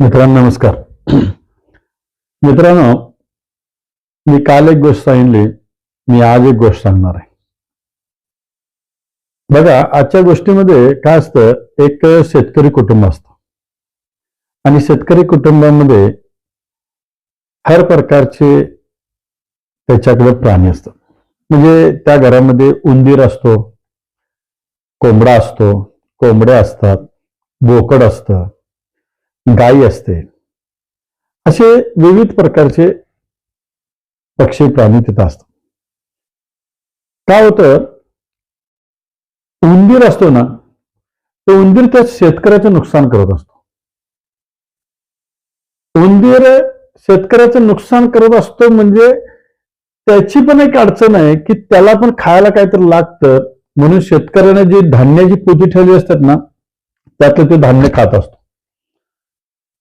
मित्रांनो नमस्कार. मित्रांनो मी काल एक गोष्ट सांगितली मी आज एक गोष्ट सांगणार आहे. बघा आजच्या गोष्टीमध्ये काय असतं एक शेतकरी कुटुंब असतं. आणि शेतकरी कुटुंबामध्ये हर प्रकारचे त्याच्याकडे प्राणी असतात. म्हणजे त्या घरामध्ये उंदीर असतो कोंबडा असतो कोंबड्या असतात बोकड असतं गायी असते. असे विविध प्रकारचे पक्षी प्राणी तिथं असतात. काय होतं? उंदीर असतो ना तो उंदीर त्या शेतकऱ्याचं नुकसान करत असतो. उंदीर शेतकऱ्याचं नुकसान करत असतो म्हणजे त्याची पण एक अडचण आहे की त्याला पण खायला काहीतरी लागतं. म्हणून शेतकऱ्याने जी धान्याची पोती ठेवली असतात ना त्यातलं ते धान्य खात असतो.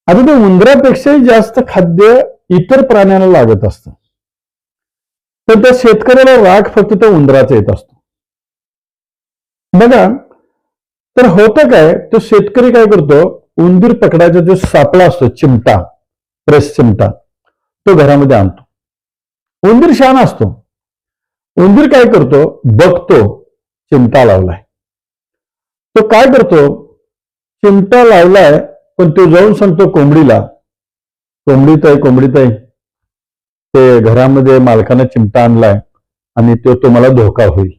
आता ते उंदरापेक्षाही जास्त खाद्य इतर प्राण्यांना लागत असतं. तर त्या शेतकऱ्याला राग फक्त त्या उंदराचा येत असतो. बघा तर होतं काय तो शेतकरी काय करतो उंदीर पकडायचा जो सापळा असतो चिमटा प्रेस चिमटा तो घरामध्ये आणतो. उंदीर शान असतो. उंदीर काय करतो बघतो चिमटा लावलाय. तो काय करतो चिमटा लावलाय पण तो जाऊन सांगतो कोंबडीला. कोंबडीत आहे कोंबडीत आहे ते घरामध्ये मालकानं चिमटा आणलाय आणि तो तुम्हाला धोका होईल.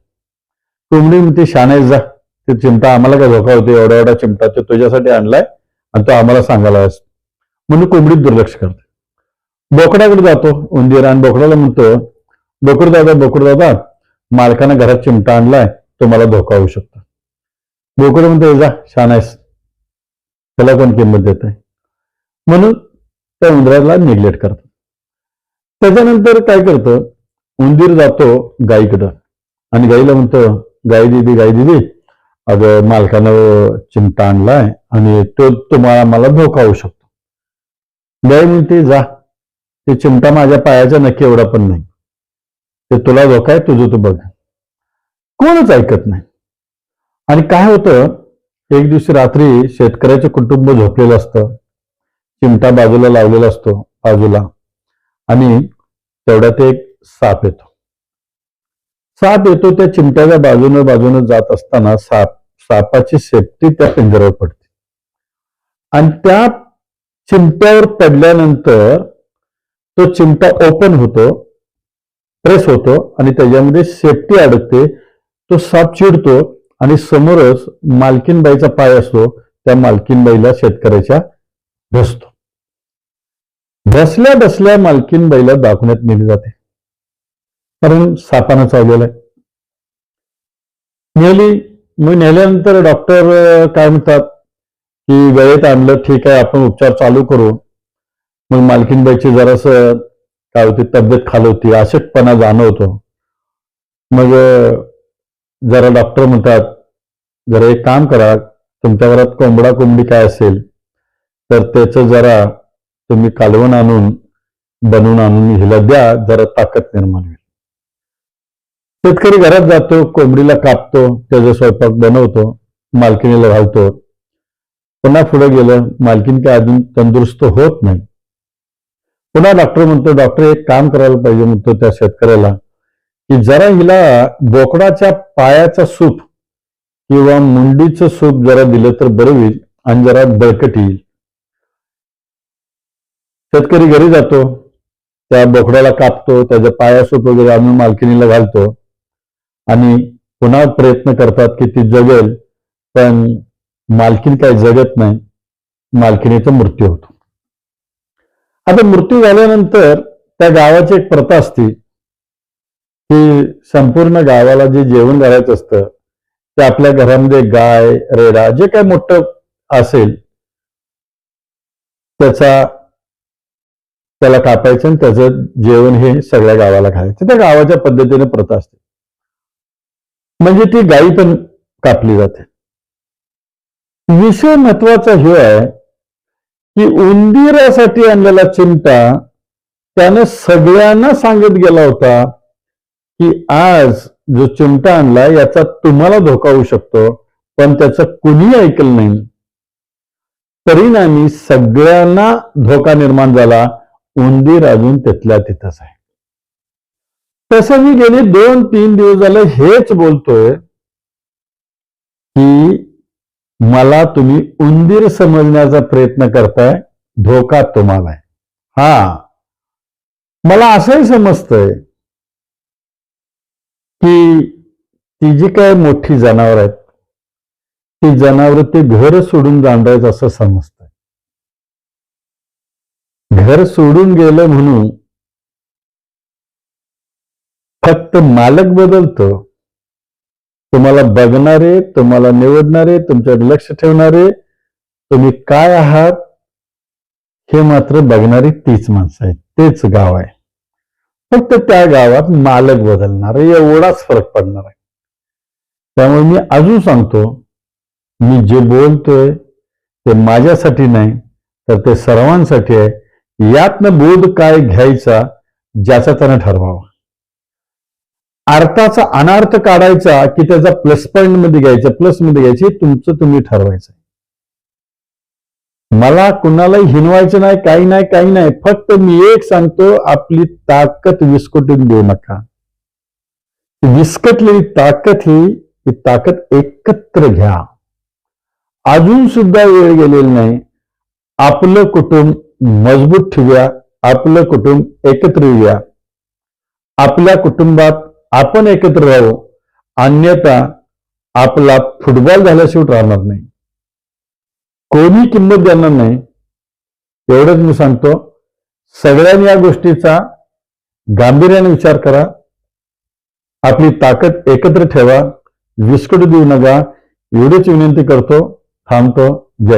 कोंबडी म्हणते शाणे जा. ते चिमटा आम्हाला काय धोका होतो एवढा एवढा चिमटा तो तुझ्यासाठी आणलाय आणि तो आम्हाला सांगायला म्हणून कोंबडीत दुर्लक्ष करते. बोकडाकडे जातो उंदीर आणि बोकडाला म्हणतो बोकड दादा बोकड दादा मालकानं घरात चिमटा आणलाय तुम्हाला धोका होऊ शकतो. बोकड म्हणतो जा शान आहेस त्याला कोण किंमत देत आहे? म्हणून त्या उंदराला निग्लेक्ट करतात. त्याच्यानंतर काय करतं? उंदीर जातो गाईकडं. आणि गाईला म्हणतो गाई दिदी गाई दिदी अगं मालकानं चिमटा आणलाय आणि तो तुम्हाला मला धोका होऊ शकतो. गाई म्हणते जा. ते चिमटा माझ्या पायाच्या नक्की एवढा पण नाही. ते तुला धोका आहे तुझं तू बघ. कोणच ऐकत नाही. आणि काय होतं? एक दिवशी रात्री शेतकऱ्याचे कुटुंब झोपलेलं असतं. चिमटा बाजूला लावलेला असतो बाजूला. आणि तेवढ्यात एक साप येतो. साप येतो त्या चिमट्याच्या बाजूनं बाजूनं जात असताना साप सापाची सेफ्टी त्या पिंजऱ्यावर पडते. आणि त्या चिमट्यावर पडल्यानंतर तो चिमटा ओपन होतो प्रेस होतो आणि त्याच्यामध्ये सेफ्टी अडकते. तो साप चिडतो आणि समोरच मालकीनबाईचा पाय असतो त्या मालकीनबाईला शेतकऱ्याच्या घसतो बसल्या बसल्या मालकीनबाईला दाखवण्यात नेली जाते. कारण सापानं चावलेला आहे. नेली मग नेल्यानंतर डॉक्टर काय म्हणतात की वेळेत आणलं ठीक आहे आपण उपचार चालू करू. मग मालकीनबाईची जरासं काय होती तब्येत खालवती अशक्तपणा जाणवतो. मग जरा डॉक्टर म्हणतात जरा एक काम करा तुमच्या घरात कोंबडा कोंबडी काय असेल तर त्याचं जरा तुम्ही कालवण आणून बनवून आणून हिला द्या जरा ताकद निर्माण होईल. शेतकरी घरात जातो कोंबडीला कापतो त्याचा स्वयंपाक बनवतो मालकिनीला घालतो. पुन्हा पुढे गेलं मालकीन काय अजून तंदुरुस्त होत नाही. पुन्हा डॉक्टर म्हणतो डॉक्टर एक काम करायला पाहिजे म्हणतो त्या शेतकऱ्याला. की जरा हिला बोकडाच्या पायाचा सूप किंवा मुंडीचं सूप जरा दिलं तर बरं होईल आणि जरा बळकट येईल. शेतकरी घरी जातो त्या बोकडाला कापतो त्याच्या पाया सूप वगैरे आम्ही मालकिनीला घालतो आणि पुन्हा प्रयत्न करतात की ती जगेल पण मालकीन काय जगत नाही मालकिनीचा मृत्यू होतो. आता मृत्यू झाल्यानंतर त्या गावाची एक प्रथा असते. की संपूर्ण गावाला जे जेवण घालायचं असतं ते आपल्या घरामध्ये गाय रेडा जे काय मोठं असेल त्याचा त्याला कापायचं आणि त्याचं जेवण हे सगळ्या गावाला घालायचं त्या गावाच्या पद्धतीने प्रथा असते. म्हणजे ती गायी पण कापली जाते. विषय महत्त्वाचा हे आहे की उंदीरासाठी आणलेला चिमटा त्यानं सगळ्यांना सांगत गेला होता की आज जो चिमटा आणला याचा तुम्हाला धोका होऊ शकतो पण त्याचं कुणी ऐकलं नाही. परिणामी सगळ्यांना धोका निर्माण झाला. उंदीर अजून तिथल्या तिथंच आहे. तसं मी गेले दोन तीन दिवस झाले हेच बोलतोय की मला तुम्ही उंदीर समजण्याचा प्रयत्न करताय धोका तुम्हाला आहे हा. मला असंही समजतंय की ती जी काय मोठी जनावर आहेत ती जनावर ते घर सोडून जाणारच असं समजतंय. घर सोडून गेलं म्हणून फक्त मालक बदलतो. तुम्हाला बघणारे तुम्हाला निवडणारे तुमच्यावर लक्ष ठेवणारे तुम्ही काय आहात हे मात्र बघणारी तीच माणसं आहेत तेच गाव आहे. फक्त त्या गावात मालक बदलणार आहे एवढाच फरक पडणार आहे. त्यामुळे मी अजून सांगतो मी जे बोलतोय ते माझ्यासाठी नाही तर ते सर्वांसाठी आहे. यातनं बोध काय घ्यायचा ज्याचा त्यानं ठरवावा. अर्थाचा अनार्थ काढायचा की त्याचा प्लस पॉईंटमध्ये घ्यायचा प्लसमध्ये घ्यायचे हे तुमचं तुम्ही ठरवायचं मला कुणालाही हिनवायचं नाही काही नाही काही नाही. फक्त मी एक सांगतो आपली ताकद विस्कटून देऊ नका. विस्कटलेली ताकद ही ही ताकद एकत्र घ्या. अजून सुद्धा वेळ गेलेली नाही. आपलं कुटुंब मजबूत ठेवूया आपलं कुटुंब एकत्र येऊया. आपल्या कुटुंबात आपण एकत्र राहू. अन्यथा आपला फुटबॉल झाल्याशिवाय राहणार नाही. कोणी किंमत देणार नाही एवढंच मी सांगतो. सगळ्यांनी या गोष्टीचा गांभीर्याने विचार करा. आपली ताकद एकत्र ठेवा. विस्कट देऊ नका. एवढीच विनंती करतो. थांबतो. जय.